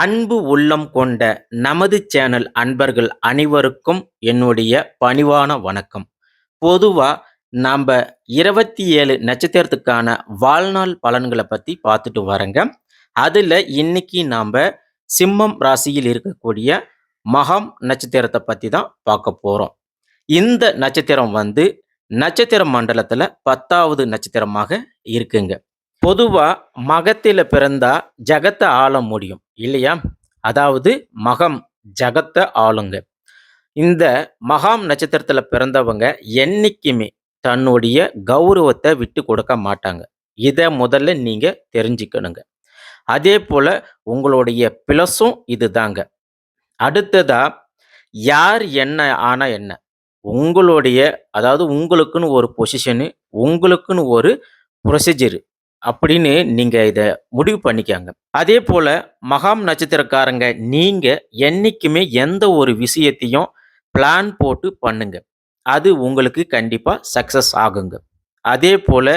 அன்பு உள்ளம் கொண்ட நமது சேனல் அன்பர்கள் அனைவருக்கும் என்னுடைய பணிவான வணக்கம். பொதுவாக நாம் இருபத்தி ஏழு நட்சத்திரத்துக்கான வாழ்நாள் பலன்களை பற்றி பார்த்துட்டு வரேங்க. அதில் இன்னைக்கு நாம் சிம்மம் ராசியில் இருக்கக்கூடிய மகம் நட்சத்திரத்தை பற்றி தான் பார்க்க போகிறோம் இந்த நட்சத்திரம் வந்து நட்சத்திர மண்டலத்தில் பத்தாவது நட்சத்திரமாக இருக்குங்க. பொதுவாக மகத்தில் பிறந்தா ஜகத்தை ஆள முடியும் இல்லையா? அதாவது மகம் ஜகத்தை ஆளுங்க. இந்த மகாம் நட்சத்திரத்தில் பிறந்தவங்க என்னைக்குமே தன்னுடைய கௌரவத்தை விட்டு கொடுக்க மாட்டாங்க. இதை முதல்ல நீங்கள் தெரிஞ்சுக்கணுங்க. அதே போல் உங்களுடைய பிளஸும் இதுதாங்க. அடுத்ததாக யார் என்ன ஆனால் என்ன? உங்களுடைய அதாவது உங்களுக்குன்னு ஒரு பொசிஷனு உங்களுக்குன்னு ஒரு ப்ரொசீஜரு அப்படின்னு நீங்கள் இதை முடிவு பண்ணிக்காங்க அதே போல் மகாம் நட்சத்திரக்காரங்க நீங்கள் என்றைக்குமே எந்த ஒரு விஷயத்தையும் பிளான் போட்டு பண்ணுங்க. அது உங்களுக்கு கண்டிப்பாக சக்ஸஸ் ஆகுங்க. அதே போல்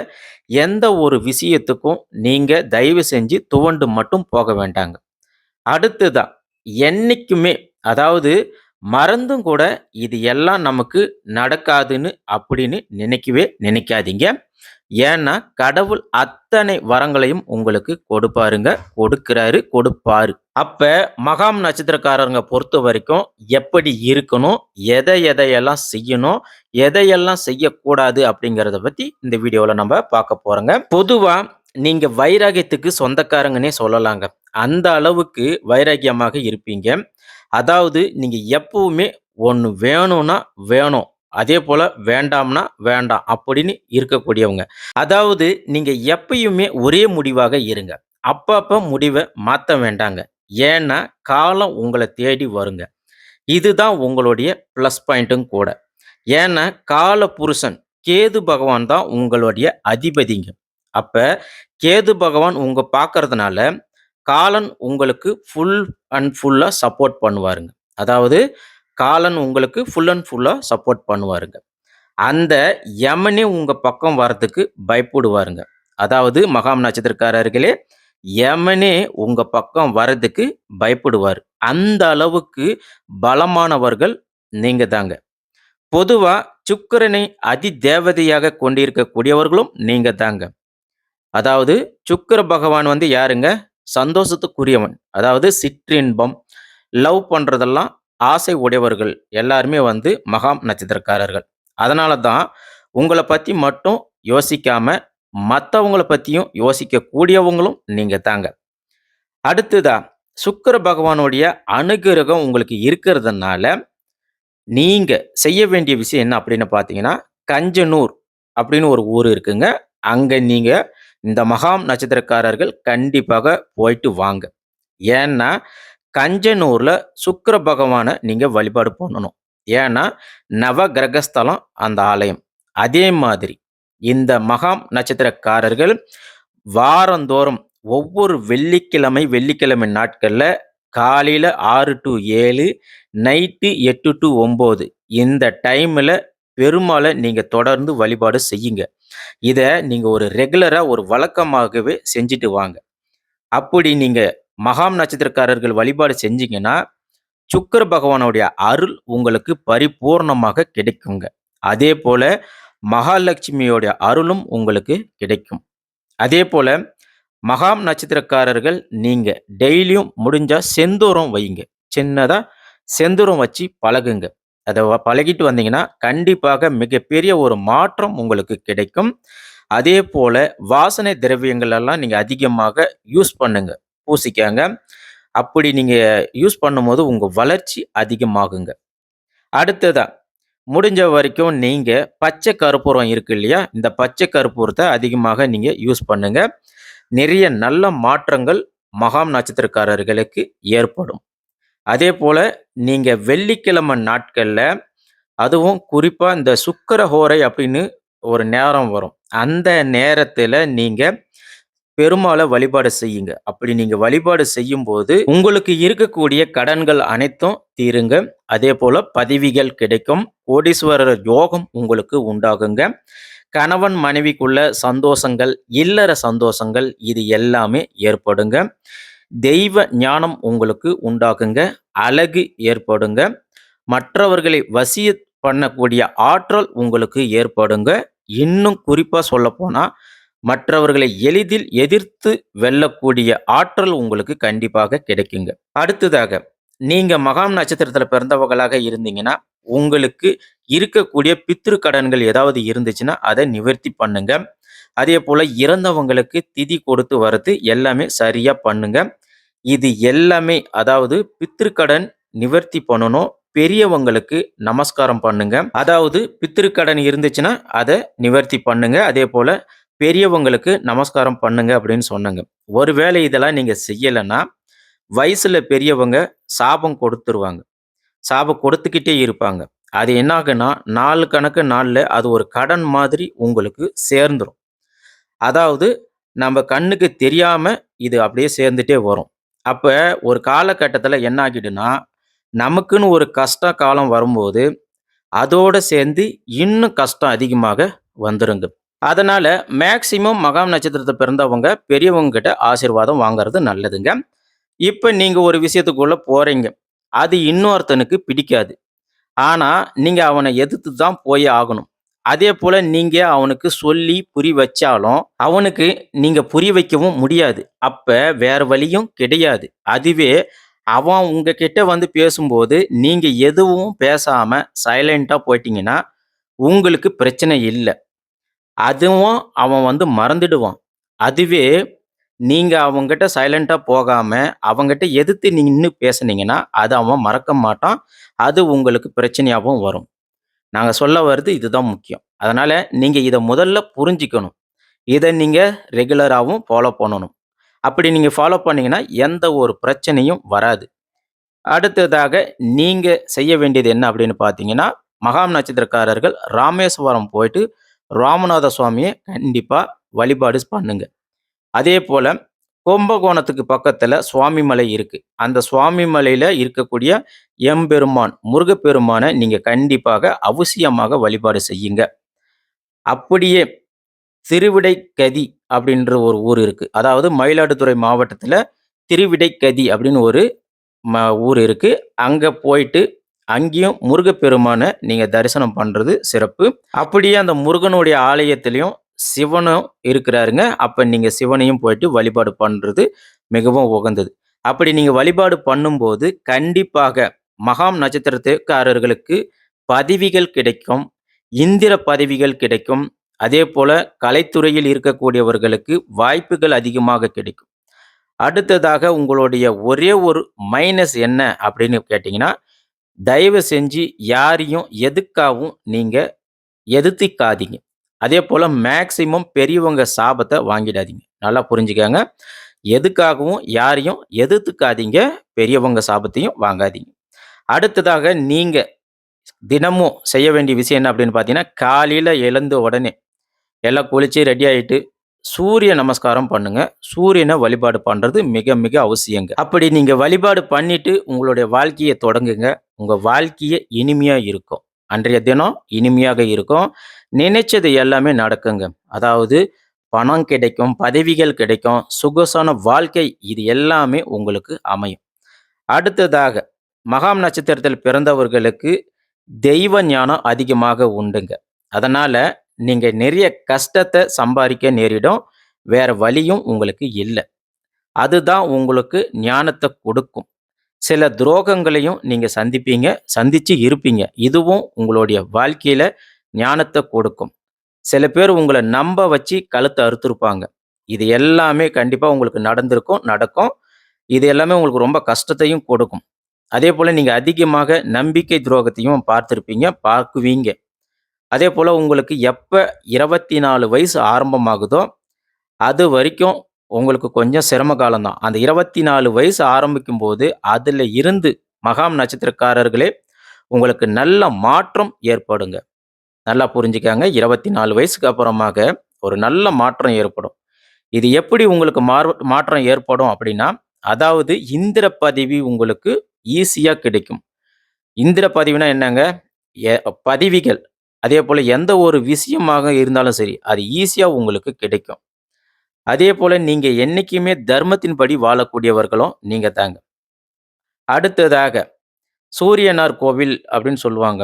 எந்த ஒரு விஷயத்துக்கும் நீங்கள் தயவு செஞ்சு துவண்டு மட்டும் போக வேண்டாங்க. அடுத்ததா என்னைக்குமே அதாவது மறந்தும் கூட இது எல்லாம் நமக்கு நடக்காதுன்னு அப்படின்னு நினைக்கவே நினைக்காதீங்க. ஏன்னா கடவுள் அத்தனை வரங்களையும் உங்களுக்கு கொடுப்பாருங்க கொடுக்கிறாரு கொடுப்பாரு. அப்ப மகாம் நட்சத்திரக்காரங்க பொறுத்த வரைக்கும் எப்படி இருக்கணும் எதை எதையெல்லாம் செய்யணும் எதையெல்லாம் செய்யக்கூடாது அப்படிங்கிறத பத்தி இந்த வீடியோவில் நம்ம பார்க்க போறோங்க. பொதுவா நீங்க வைராகியத்துக்கு சொந்தக்காரங்கன்னே சொல்லலாங்க. அந்த அளவுக்கு வைராக்கியமாக இருப்பீங்க. அதாவது நீங்கள் எப்பவுமே ஒன்று வேணும்னா வேணும். அதே போல் வேண்டாம்னா வேண்டாம் அப்படின்னு இருக்கக்கூடியவங்க. அதாவது நீங்கள் எப்பயுமே ஒரே முடிவாக இருங்க. அப்பப்போ முடிவை மாற்ற வேண்டாங்க. ஏன்னா காலம் உங்களை தேடி வருங்க. இதுதான் உங்களுடைய ப்ளஸ் பாயிண்ட்டும் கூட. ஏன்னா கால புருஷன் கேது பகவான் தான் உங்களுடைய அதிபதிங்க. அப்போ கேது பகவான் உங்கள் பார்க்கறதுனால காலன் உங்களுக்கு ஃபுல் அண்ட் ஃபுல்லாக சப்போர்ட் பண்ணுவாருங்க. அதாவது காலன் உங்களுக்கு ஃபுல் அண்ட் ஃபுல்லாக சப்போர்ட் பண்ணுவாருங்க. அந்த யமனே உங்கள் பக்கம் வரதுக்கு பயப்படுவாருங்க. அதாவது மகாம் நட்சத்திரக்காரர்களே யமனே உங்கள் பக்கம் வரதுக்கு பயப்படுவார். அந்த அளவுக்கு பலமானவர்கள் நீங்கள் தாங்க. பொதுவாக சுக்கிரனை அதி தேவதையாக கொண்டிருக்கக்கூடியவர்களும் நீங்கள் தாங்க. அதாவது சுக்கர பகவான் வந்து யாருங்க? சந்தோஷத்துக்குரியவன். அதாவது சிற்றின்பம் லவ் பண்ணுறதெல்லாம் ஆசை உடையவர்கள் எல்லாருமே வந்து மகாம் நட்சத்திரக்காரர்கள். அதனால தான் உங்களை பற்றி மட்டும் யோசிக்காம மற்றவங்கள பற்றியும் யோசிக்கக்கூடியவங்களும் நீங்கள் தாங்க. அடுத்ததா சுக்கர பகவானுடைய அனுகிரகம் உங்களுக்கு இருக்கிறதுனால நீங்கள் செய்ய வேண்டிய விஷயம் என்ன அப்படின்னு பார்த்தீங்கன்னா கஞ்சனூர் அப்படின்னு ஒரு ஊர் இருக்குங்க. அங்கே நீங்கள் இந்த மகாம் நட்சத்திரக்காரர்கள் கண்டிப்பாக போயிட்டு வாங்க. ஏன்னா கஞ்சனூரில் சுக்கர பகவானை நீங்கள் வழிபாடு பண்ணணும். ஏன்னா நவ கிரகஸ்தலம் அந்த ஆலயம். அதே மாதிரி இந்த மகாம் நட்சத்திரக்காரர்கள் வாரந்தோறும் ஒவ்வொரு வெள்ளிக்கிழமை வெள்ளிக்கிழமை நாட்களில் காலையில் ஆறு டு ஏழு நைட்டு எட்டு டு ஒம்பது இந்த டைமில் பெருமாளை நீங்கள் தொடர்ந்து வழிபாடு செய்யுங்க. இதை நீங்கள் ஒரு ரெகுலராக ஒரு வழக்கமாகவே செஞ்சுட்டு வாங்க. அப்படி நீங்கள் மகாம் நட்சத்திரக்காரர்கள் வழிபாடு செஞ்சீங்கன்னா சுக்கர பகவானுடைய அருள் உங்களுக்கு பரிபூர்ணமாக கிடைக்குங்க. அதே போல் மகாலட்சுமியோடைய அருளும் உங்களுக்கு கிடைக்கும். அதே போல் மகாம் நட்சத்திரக்காரர்கள் நீங்கள் டெய்லியும் முடிஞ்சால் செந்தூரம் வைங்க. சின்னதாக செந்தூரம் வச்சு பழகுங்க. அதை பழகிட்டு வந்தீங்கன்னா கண்டிப்பாக மிகப்பெரிய ஒரு மாற்றம் உங்களுக்கு கிடைக்கும். அதே போல் வாசனை திரவியங்கள் எல்லாம் நீங்கள் அதிகமாக யூஸ் பண்ணுங்க பூசிக்காங்க. அப்படி நீங்கள் யூஸ் பண்ணும்போது உங்கள் வளர்ச்சி அதிகமாகுங்க. அடுத்ததாக முடிஞ்ச வரைக்கும் நீங்கள் பச்சை கருப்பூரம் இருக்கு இல்லையா இந்த பச்சை கருப்பூரத்தை அதிகமாக நீங்கள் யூஸ் பண்ணுங்கள் நிறைய நல்ல மாற்றங்கள் மகாம் நட்சத்திரக்காரர்களுக்கு ஏற்படும். அதே போல் நீங்கள் வெள்ளிக்கிழமை நாட்களில் அதுவும் குறிப்பாக இந்த சுக்கரஹோரை அப்படின்னு ஒரு நேரம் வரும். அந்த நேரத்தில் நீங்கள் பெருமாளை வழிபாடு செய்யுங்க. அப்படி நீங்கள் வழிபாடு செய்யும்போது உங்களுக்கு இருக்கக்கூடிய கடன்கள் அனைத்தும் தீருங்க. அதே போல் பதவிகள் கிடைக்கும். கோடீஸ்வரர் யோகம் உங்களுக்கு உண்டாகுங்க. கணவன் மனைவிக்குள்ள சந்தோஷங்கள் இல்லற சந்தோஷங்கள் இது எல்லாமே ஏற்படுங்க. தெய்வ ஞானம் உங்களுக்கு உண்டாகுங்க. அழகு ஏற்படுங்க. மற்றவர்களை வசிய பண்ணக்கூடிய ஆற்றல் உங்களுக்கு ஏற்படுங்க. இன்னும் குறிப்பாக சொல்லப்போனால் மற்றவர்களை எளிதில் எதிர்த்து வெல்லக்கூடிய ஆற்றல் உங்களுக்கு கண்டிப்பாக கிடைக்குங்க. அடுத்ததாக, நீங்கள் மகாம் நட்சத்திரத்தில் பிறந்தவர்களாக இருந்தீங்கன்னா, உங்களுக்கு இருக்கக்கூடிய பித்ரு கடன்கள் ஏதாவது இருந்துச்சுன்னா, அதை நிவர்த்தி பண்ணுங்க. அதே போல் இறந்தவங்களுக்கு திதி கொடுத்து வர்றது எல்லாமே சரியாக பண்ணுங்க. இது எல்லாமே அதாவது பித்திருக்கடன் நிவர்த்தி பண்ணணும். பெரியவங்களுக்கு நமஸ்காரம் பண்ணுங்க. அதாவது பித்திருக்கடன் இருந்துச்சுன்னா, அதை நிவர்த்தி பண்ணுங்க. அதேபோல பெரியவங்களுக்கு நமஸ்காரம் பண்ணுங்க அப்படின்னு சொன்னேங்க. ஒருவேளை இதெல்லாம் நீங்கள் செய்யலைன்னா வயசில் பெரியவங்க சாபம் கொடுத்துருவாங்க. சாபம் கொடுத்துக்கிட்டே இருப்பாங்க. அது என்ன ஆகுன்னா, நாலு கணக்கு நாளில் அது ஒரு கடன் மாதிரி உங்களுக்கு சேர்ந்துரும். அதாவது நம்ம கண்ணுக்கு தெரியாமல் இது அப்படியே சேர்ந்துட்டே வரும். அப்போ ஒரு காலகட்டத்தில் என்ன ஆகிடுன்னா நமக்குன்னு ஒரு கஷ்ட காலம் வரும்போது, அதோட சேர்ந்து இன்னும் கஷ்டம் அதிகமாக வந்துருங்க. அதனால் மேக்சிமம் மகாம் நட்சத்திரத்தை பிறந்தவங்க பெரியவங்க கிட்ட ஆசீர்வாதம் வாங்குறது நல்லதுங்க. இப்போ நீங்கள் ஒரு விஷயத்துக்குள்ளே போகிறீங்க அது இன்னொருத்தனுக்கு பிடிக்காது. ஆனால் நீங்கள் அவனை எதிர்த்து தான் போய் ஆகணும். அதே போல் நீங்க அவனுக்கு சொல்லி புரிய வச்சாலும், அவனுக்கு நீங்க புரிய வைக்கவும் முடியாது. அப்ப வேற வழியும் கிடையாது. அதுவே அவன் உங்ககிட்ட வந்து பேசும்போது, நீங்க எதுவும் பேசாம சைலண்ட்டாக போயிட்டீங்கன்னா, உங்களுக்கு பிரச்சனை இல்லை அதுவும் அவன் வந்து மறந்துடுவான். அதுவே நீங்க அவங்ககிட்ட சைலன்ட்டா போகாம, அவங்ககிட்ட எதிர்த்து நின்னு பேசுனீங்கன்னா, அது அவன் மறக்க மாட்டான். அது உங்களுக்கு பிரச்சனையாகவும் வரும். நாங்கள் சொல்ல வர்றது இதுதான் முக்கியம். அதனால் நீங்கள் இதை முதல்ல புரிஞ்சுக்கணும். இதை நீங்கள் ரெகுலராகவும் ஃபாலோ பண்ணணும். அப்படி நீங்கள் ஃபாலோ பண்ணிங்கன்னா எந்த ஒரு பிரச்சனையும் வராது. அடுத்ததாக நீங்கள் செய்ய வேண்டியது என்ன அப்படின்னு பார்த்தீங்கன்னா, மகாம் நட்சத்திரக்காரர்கள் ராமேஸ்வரம் போயிட்டு ராமநாத சுவாமியை கண்டிப்பாக வழிபாடு பண்ணுங்க. அதேபோல கும்பகோணத்துக்கு பக்கத்தில் சுவாமி மலை இருக்குது அந்த சுவாமி மலையில் இருக்கக்கூடிய எம்பெருமான், முருகப்பெருமானை நீங்கள் கண்டிப்பாக அவசியமாக வழிபாடு செய்யுங்க. அப்படியே திருவிடைக்கதி அப்படின்ற ஒரு ஊர் இருக்குது அதாவது மயிலாடுதுறை மாவட்டத்துல திருவிடைக்கதி அப்படின்னு ஒரு ம ஊர் இருக்குது அங்கே போயிட்டு அங்கேயும் முருகப்பெருமானை நீங்கள் தரிசனம் பண்ணுறது சிறப்பு. அப்படியே அந்த முருகனுடைய ஆலயத்திலையும் சிவனும் இருக்கிறாருங்க. அப்போ நீங்கள் சிவனையும் போயிட்டு வழிபாடு பண்ணுறது மிகவும் உகந்தது. அப்படி நீங்கள் வழிபாடு பண்ணும்போது, கண்டிப்பாக மகாம் நட்சத்திரத்துக்காரர்களுக்கு பதவிகள் கிடைக்கும். இந்திர பதவிகள் கிடைக்கும். அதே போல் கலைத்துறையில் இருக்கக்கூடியவர்களுக்கு வாய்ப்புகள் அதிகமாக கிடைக்கும். அடுத்ததாக உங்களுடைய ஒரே ஒரு மைனஸ் என்ன அப்படின்னு கேட்டிங்கன்னா தயவு செஞ்சு யாரையும் எதுக்காகவும் நீங்கள் எதிர்த்திக்காதீங்க அதே போல் மேக்சிமம் பெரியவங்க சாபத்தை வாங்கிடாதீங்க. நல்லா புரிஞ்சுக்காங்க எதுக்காகவும் யாரையும் எதிர்த்துக்காதீங்க. பெரியவங்க சாபத்தையும் வாங்காதீங்க. அடுத்ததாக நீங்கள் தினமும் செய்ய வேண்டிய விஷயம் என்ன அப்படின்னு பார்த்தீங்கன்னா, காலையில் எழுந்த உடனே எல்லாம் குளித்து ரெடி ஆகிட்டு சூரிய நமஸ்காரம் பண்ணுங்க. சூரியனை வழிபாடு பண்ணுறது மிக மிக அவசியங்க. அப்படி நீங்கள் வழிபாடு பண்ணிட்டு உங்களுடைய வாழ்க்கையை தொடங்குங்க. உங்கள் வாழ்க்கையை இனிமையாக இருக்கும். அன்றைய தினம் இனிமையாக இருக்கும். நினைச்சது எல்லாமே நடக்குங்க. அதாவது பணம் கிடைக்கும், பதவிகள் கிடைக்கும், சுகசான வாழ்க்கை இது எல்லாமே உங்களுக்கு அமையும். அடுத்ததாக மகாம் நட்சத்திரத்தில் பிறந்தவர்களுக்கு தெய்வ ஞானம் அதிகமாக உண்டுங்க. அதனால் நீங்கள் நிறைய கஷ்டத்தை சம்பாதிக்க நேரிடும். வேறு வழியும் உங்களுக்கு இல்லை அதுதான் உங்களுக்கு ஞானத்தை கொடுக்கும். சில துரோகங்களையும் நீங்கள் சந்திப்பீங்க, சந்திச்சு இருப்பீங்க. இதுவும் உங்களுடைய வாழ்க்கையில் ஞானத்தை கொடுக்கும். சில பேர் உங்களை நம்ப வச்சு கழுத்தை அறுத்திருப்பாங்க. இது எல்லாமே கண்டிப்பாக உங்களுக்கு நடந்திருக்கும், நடக்கும். இது எல்லாமே உங்களுக்கு ரொம்ப கஷ்டத்தையும் கொடுக்கும். அதே போல் நீங்கள் அதிகமாக நம்பிக்கை துரோகத்தையும் பார்த்துருப்பீங்க பார்க்குவீங்க. அதே போல் உங்களுக்கு எப்போ இருபத்தி நாலு வயசு ஆரம்பமாகுதோ, அது வரைக்கும் உங்களுக்கு கொஞ்சம் சிரம காலம்தான் அந்த இருபத்தி நாலு வயசு ஆரம்பிக்கும்போது, அதில் இருந்து மகாம் நட்சத்திரக்காரர்களே உங்களுக்கு நல்ல மாற்றம் ஏற்படுங்க. நல்லா புரிஞ்சுக்காங்க இருபத்தி நாலு வயசுக்கு அப்புறமாக ஒரு நல்ல மாற்றம் ஏற்படும். இது எப்படி உங்களுக்கு மாறு மாற்றம் ஏற்படும் அப்படின்னா, அதாவது இந்திர பதவி உங்களுக்கு ஈஸியாக கிடைக்கும். இந்திர பதவினா என்னங்க? பதவிகள் பதவிகள். அதேபோல எந்த ஒரு விஷயமாக இருந்தாலும் சரி, அது ஈஸியாக உங்களுக்கு கிடைக்கும். அதே போல் நீங்கள் என்றைக்குமே தர்மத்தின்படி வாழக்கூடியவர்களும் நீங்கள் தாங்க. அடுத்ததாக சூரியனார் கோவில் அப்படின்னு சொல்லுவாங்க.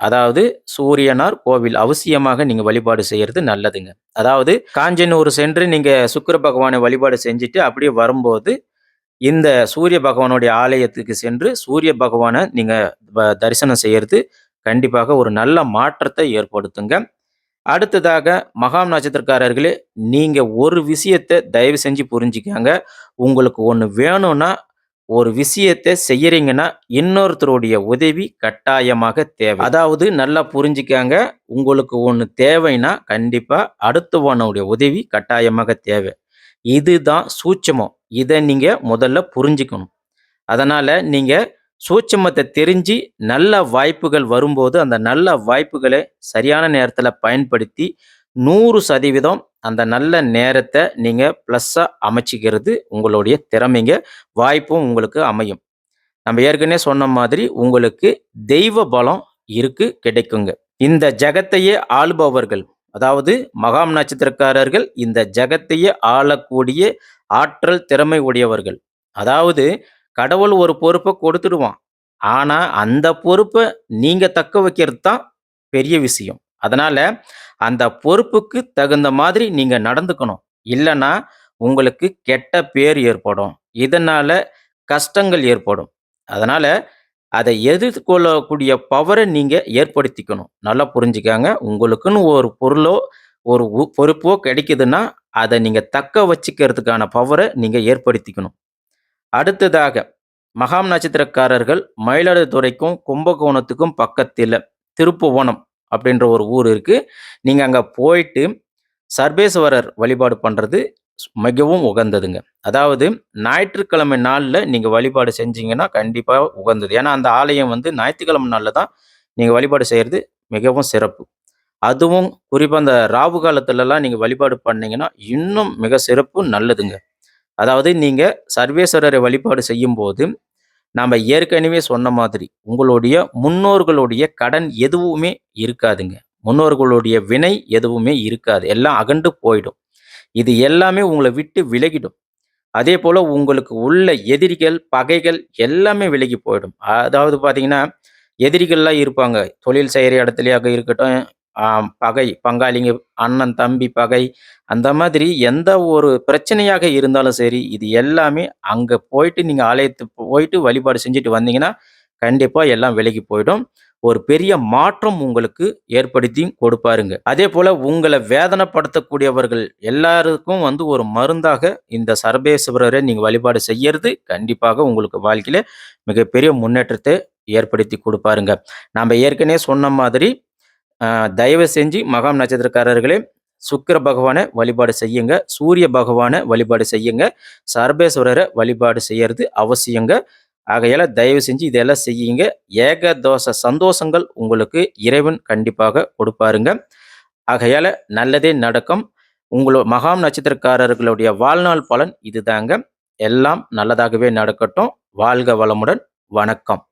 அதாவது சூரியனார் கோவில் அவசியமாக நீங்க வழிபாடு செய்யறது நல்லதுங்க. அதாவது காஞ்சனூர் சென்று நீங்க சுக்கிர பகவானை வழிபாடு செஞ்சுட்டு அப்படியே வரும்போது, இந்த சூரிய பகவானுடைய ஆலயத்துக்கு சென்று சூரிய பகவானை நீங்க வ தரிசனம் செய்யறது கண்டிப்பாக ஒரு நல்ல மாற்றத்தை ஏற்படுத்துங்க. அடுத்ததாக மகாம் நட்சத்திரக்காரர்களே, நீங்கள் ஒரு விஷயத்த தயவு செஞ்சு புரிஞ்சுக்கங்க. உங்களுக்கு ஒன்று வேணும்னா, ஒரு விஷயத்த செய்யறீங்கன்னா, இன்னொருத்தருடைய உதவி கட்டாயமாக தேவை. அதாவது நல்லா புரிஞ்சுக்காங்க உங்களுக்கு ஒன்று தேவைன்னா, கண்டிப்பாக அடுத்தவனுடைய உதவி கட்டாயமாக தேவை. இதுதான் சூட்சமம் இதை நீங்கள் முதல்ல புரிஞ்சுக்கணும். அதனால் நீங்கள் சூட்சமத்தை தெரிஞ்சு நல்ல வாய்ப்புகள் வரும்போது, அந்த நல்ல வாய்ப்புகளை சரியான நேரத்தில் பயன்படுத்தி 100% அந்த நல்ல நேரத்தை நீங்கள் ப்ளஸ்ஸாக அமைச்சிக்கிறது உங்களுடைய திறமைங்க. வாய்ப்பும் உங்களுக்கு அமையும். நம்ம ஏற்கனவே சொன்ன மாதிரி உங்களுக்கு தெய்வ பலம் இருக்கு, கிடைக்குங்க. இந்த ஜகத்தையே ஆளுபவர்கள், அதாவது மகாம் நட்சத்திரக்காரர்கள் இந்த ஜகத்தையே ஆளக்கூடிய ஆற்றல், திறமை உடையவர்கள். அதாவது கடவுள் ஒரு பொறுப்பை கொடுத்துடுவான். ஆனால் அந்த பொறுப்பை நீங்கள் தக்க வைக்கிறது தான் பெரிய விஷயம். அதனால் அந்த பொறுப்புக்கு தகுந்த மாதிரி நீங்கள் நடந்துக்கணும். இல்லைன்னா உங்களுக்கு கெட்ட பேர் ஏற்படும். இதனால் கஷ்டங்கள் ஏற்படும். அதனால் அதை எதிர்கொள்ளக்கூடிய பவரை நீங்கள் ஏற்படுத்திக்கணும். நல்லா புரிஞ்சுக்காங்க உங்களுக்குன்னு ஒரு பொருளோ, ஒரு உ பொறுப்போ கிடைக்குதுன்னா, அதை நீங்கள் தக்க வச்சுக்கிறதுக்கான பவரை நீங்கள் ஏற்படுத்திக்கணும். அடுத்ததாக மகாம் நட்சத்திரக்காரர்கள் மயிலாடுதுறைக்கும், கும்பகோணத்துக்கும் பக்கத்தில் திருப்புவனம் அப்படின்ற ஒரு ஊர் இருக்குது நீங்கள் அங்கே போயிட்டு சர்வேஸ்வரர் வழிபாடு பண்ணுறது மிகவும் உகந்ததுங்க. அதாவது ஞாயிற்றுக்கிழமை நாளில் நீங்கள் வழிபாடு செஞ்சீங்கன்னா, கண்டிப்பாக உகந்தது. ஏன்னா, அந்த ஆலயம் வந்து ஞாயிற்றுக்கிழமை நாளில் தான் நீங்கள் வழிபாடு செய்கிறது மிகவும் சிறப்பு. அதுவும் குறிப்பாக அந்த ராவு காலத்துலலாம் நீங்கள் வழிபாடு பண்ணிங்கன்னா இன்னும் மிக சிறப்பு நல்லதுங்க. அதாவது நீங்கள் சர்வேஸ்வரரை வழிபாடு செய்யும்போது, நாம் ஏற்கனவே சொன்ன மாதிரி, உங்களுடைய முன்னோர்களுடைய கடன் எதுவுமே இருக்காதுங்க. முன்னோர்களுடைய வினை எதுவுமே இருக்காது. எல்லாம் அகண்டு போயிடும். இது எல்லாமே உங்களை விட்டு விலகிடும். அதே போல் உங்களுக்கு உள்ள எதிரிகள், பகைகள் எல்லாமே விலகி போயிடும். அதாவது பார்த்தீங்கன்னா, எதிரிகள்லாம் இருப்பாங்க. தொழில் செய்கிற இடத்துலையாக இருக்கட்டும், பகை, பங்காளிங்க, அண்ணன், தம்பி பகை, அந்த மாதிரி எந்த ஒரு பிரச்சனையாக இருந்தாலும் சரி, இது எல்லாமே அங்கே போயிட்டு நீங்கள் ஆலயத்துக்கு போயிட்டு வழிபாடு செஞ்சுட்டு வந்தீங்கன்னா, கண்டிப்பாக எல்லாம் விலகி போயிடும். ஒரு பெரிய மாற்றம் உங்களுக்கு ஏற்படுத்தியும் கொடுப்பாருங்க. அதே போல் உங்களை வேதனைப்படுத்தக்கூடியவர்கள் எல்லாருக்கும் வந்து ஒரு மருந்தாக இந்த சர்வேஸ்வரரை நீங்கள் வழிபாடு செய்யறது கண்டிப்பாக உங்களுக்கு வாழ்க்கையில் மிகப்பெரிய முன்னேற்றத்தை ஏற்படுத்தி கொடுப்பாருங்க. நம்ம ஏற்கனவே சொன்ன மாதிரி, தயவு செஞ்சு மகாம் நட்சத்திரக்காரர்களே, சுக்கிர பகவானை வழிபாடு செய்யுங்க. சூரிய பகவானை வழிபாடு செய்யுங்க. சர்பேஸ்வரரை வழிபாடு செய்யறது அவசியங்க. ஆகையால தயவு செஞ்சு இதெல்லாம் செய்யுங்க. ஏகதோஷ சந்தோஷங்கள் உங்களுக்கு இறைவன் கண்டிப்பாக கொடுப்பாருங்க. ஆகையால நல்லதே நடக்கும். உங்களோ மகாம் நட்சத்திரக்காரர்களுடைய வாழ்நாள் பலன் இதுதாங்க. எல்லாம் நல்லதாகவே நடக்கட்டும். வாழ்க வளமுடன். வணக்கம்.